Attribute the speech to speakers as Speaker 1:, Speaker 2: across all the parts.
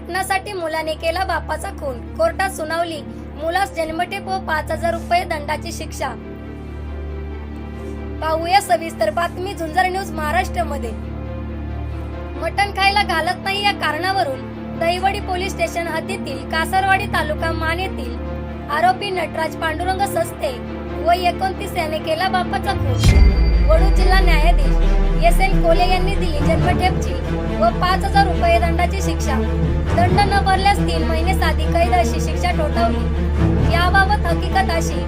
Speaker 1: पटनासाठी मुलाने केला बापाचा खून. कोर्टात सुनावली. मुलास जन्मठेप व पाच हजार रुपये दंडाची शिक्षा. पाहूया सविस्तर बातमी झुंजार न्यूज महाराष्ट्रमध्ये मटण खायला घालत नाही या कारणावरून दहिवडी पोलीस स्टेशन हद्दीतील कासरवाडी तालुका मान येथील आरोपी नटराज पांडुरंग सस्ते व एकोणतीस याने केला बापाचा खून. वडू जिल्हा न्यायाधीश एस एन कोले यांनी दिली जन्मठेपची व पाच हजार रुपये दंडाची शिक्षा. दंड न भरल्यास तीन महिने साधी कैद अशी शिक्षा ठोठावली. याबाबत हकीकत अशी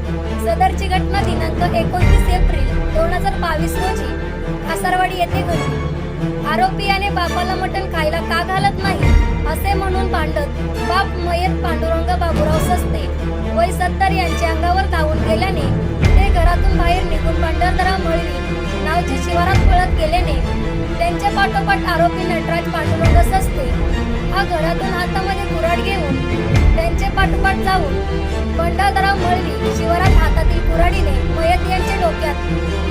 Speaker 1: सदरची घटना दिनांक एकोणतीस एप्रिल दोन हजार बावीस रोजी कासारवाडी येथे घडली. आरोपी याने बापाला मटण खायला का घालत नाही असे म्हणून भांडत बाप मयत पांडुरंग बाबूराव सस्ते वय सत्तर यांच्या अंगावर धावून गेल्याने ते घरातून बाहेर निघून पंढरदरा मळली. नावच्या शिवारात पळत गेल्याने त्यांच्या पाठोपाठ आरोपी नटराज पांडुरंग असते हा घरातून हातामध्ये कुऱ्हाड घेऊन त्यांचे पाठोपाठ जाऊन भंडारदरा मळवी शिवारात हातातील कुऱ्हाडीने मयत यांच्या डोक्यात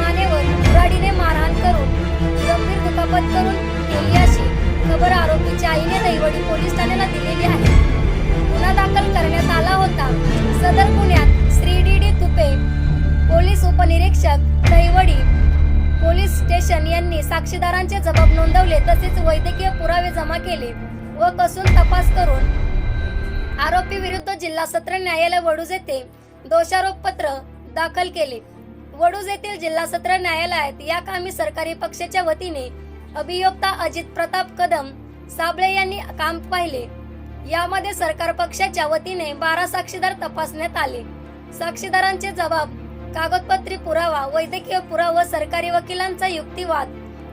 Speaker 1: पोलीस यांनी साक्षीदारांचे जबाब नोंदवले तसेच वैद्यकीय पुरावे जमा केले व कसून तपास करून आरोपी विरुद्ध जिल्हा सत्र न्यायालय वडूज येथे दोषारोप पत्र दाखल केले. वडूज येथील जिल्हा सत्र न्यायालयात या कामी सरकारी पक्षाच्या वतीने अभियोक्ता अजित प्रताप कदम साबळे यांनी काम पाहिले. यामध्ये सरकार पक्षाच्या वतीने बारा साक्षीदार तपासण्यात आले. साक्षीदारांचे जबाब कागदपत्री पुरावा वैद्यकीय पुरावा सरकारी वकिलांचा युक्तिवाद.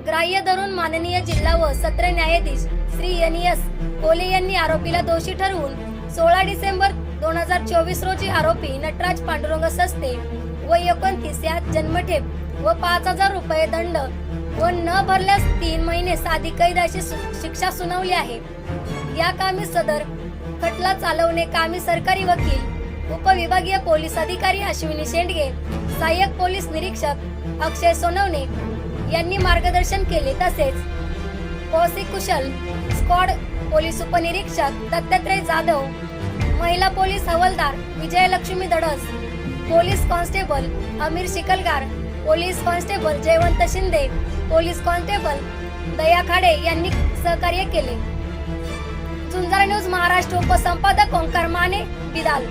Speaker 1: ग्राह्य धरून माननीय जिल्हा व सत्र न्यायाधीश श्री एन एस कोले यांनी आरोपीला दोषी ठरवून सोळा डिसेंबर दोन हजार चोवीस रोजी आरोपी नटराज पांडुरंग सस्ते व एकोणतीस यात जन्मठेप व पाच हजार रुपये दंड व न भरल्यास तीन महिने साधी कैदाशी शिक्षा सुनावली आहे. या कामी सदर खटला चालवणे कामी सरकारी वकील उपविभागीय पोलीस अधिकारी अश्विनी शेंडगे सहाय्यक पोलीस निरीक्षक अक्षय सोनवणे यांनी मार्गदर्शन केले तसेच पॉसी कुशल स्क्वॉड पोलीस उपनिरीक्षक दत्तात्रय जाधव महिला पोलीस हवालदार Vijayalakshmi Dadas police constable Amir Shikalgar police constable Jaywant Shinde police constable Daya Khade यांनी सहकार्य केले. झुंजार न्यूज महाराष्ट्र उपसंपादक ओंकार माने बिदाल.